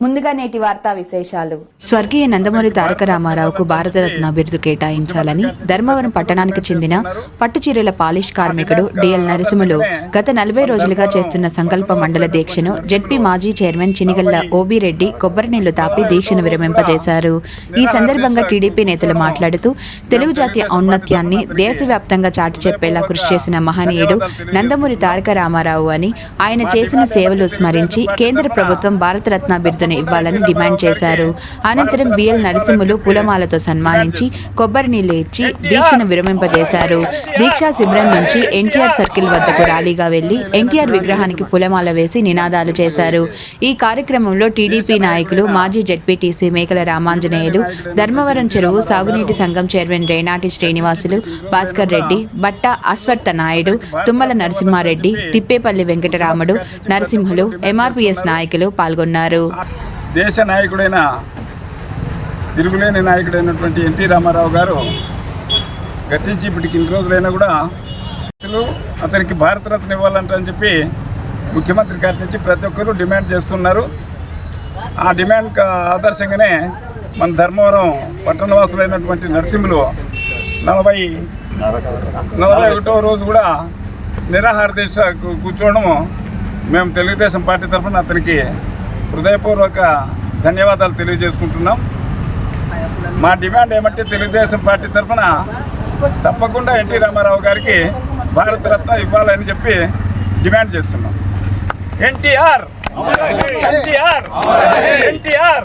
ముందుగా నేటి వార్తా విశేషాలు. స్వర్గీయ నందమూరి తారక రామారావుకు భారతరత్న బిరుదు కేటాయించాలని ధర్మవరం పట్టణానికి చెందిన పట్టుచీరల పాలిష్ కార్మికుడు డిఎల్ నరసింహులు గత నలభై రోజులుగా చేస్తున్న సంకల్ప మండల దీక్షను జెడ్పీ మాజీ చైర్మన్ చినిగల్ల ఓబిరెడ్డి కొబ్బరి నీళ్ళు తాపి దీక్షను విరమింపజేశారు. ఈ సందర్భంగా టీడీపీ నేతలు మాట్లాడుతూ తెలుగు జాతి ఔన్నత్యాన్ని దేశవ్యాప్తంగా చాటి చెప్పేలా కృషి చేసిన మహనీయుడు నందమూరి తారక రామారావు అని ఆయన చేసిన సేవలు స్మరించి కేంద్ర ప్రభుత్వం భారతరత్న బిరుదును ఇవ్వాలని డిమాండ్ చేశారు. అనంతరం బిఎల్ నరసింహులు పూలమాలతో సన్మానించి కొబ్బరి నీళ్ళు ఇచ్చి దీక్షను విరమింపజేశారు. దీక్షా శిబిరం నుంచి ఎన్టీఆర్ సర్కిల్ వద్దకు ర్యాలీగా వెళ్ళి ఎన్టీఆర్ విగ్రహానికి పూలమాల వేసి నినాదాలు చేశారు. ఈ కార్యక్రమంలో టీడీపీ నాయకులు మాజీ జడ్పీటీసీ మేకల రామాంజనేయులు ధర్మవరం చెరువు సాగునీటి సంఘం చైర్మన్ రేనాటి శ్రీనివాసులు భాస్కర్ రెడ్డి బట్ట అశ్వత్థ నాయుడు తుమ్మల నరసింహారెడ్డి తిప్పేపల్లి వెంకటరాముడు నరసింహులు ఎంఆర్పీఎస్ నాయకులు పాల్గొన్నారు. దేశ నాయకుడైన తిరుగులేని నాయకుడైనటువంటి ఎన్టీ రామారావు గారు గతించి ఇప్పటికి ఇన్ని రోజులైనా కూడా అసలు అతనికి భారతరత్న ఇవ్వాలంట అని చెప్పి ముఖ్యమంత్రి గారి నుంచి ప్రతి ఒక్కరూ డిమాండ్ చేస్తున్నారు. ఆ డిమాండ్ ఆదర్శంగానే మన ధర్మవరం పట్టణవాసులైనటువంటి నరసింహులు నలభై నలభై ఒకటో రోజు కూడా నిరాహార దీక్ష కూ- కూర్చోవడము మేము తెలుగుదేశం పార్టీ తరఫున అతనికి హృదయపూర్వక ధన్యవాదాలు తెలియజేసుకుంటున్నాం. మా డిమాండ్ ఏమంటే తెలుగుదేశం పార్టీ తరఫున తప్పకుండా ఎన్టీ రామారావు గారికి భారతరత్న ఇవ్వాలని చెప్పి డిమాండ్ చేస్తున్నాం. NTR! NTR! NTR!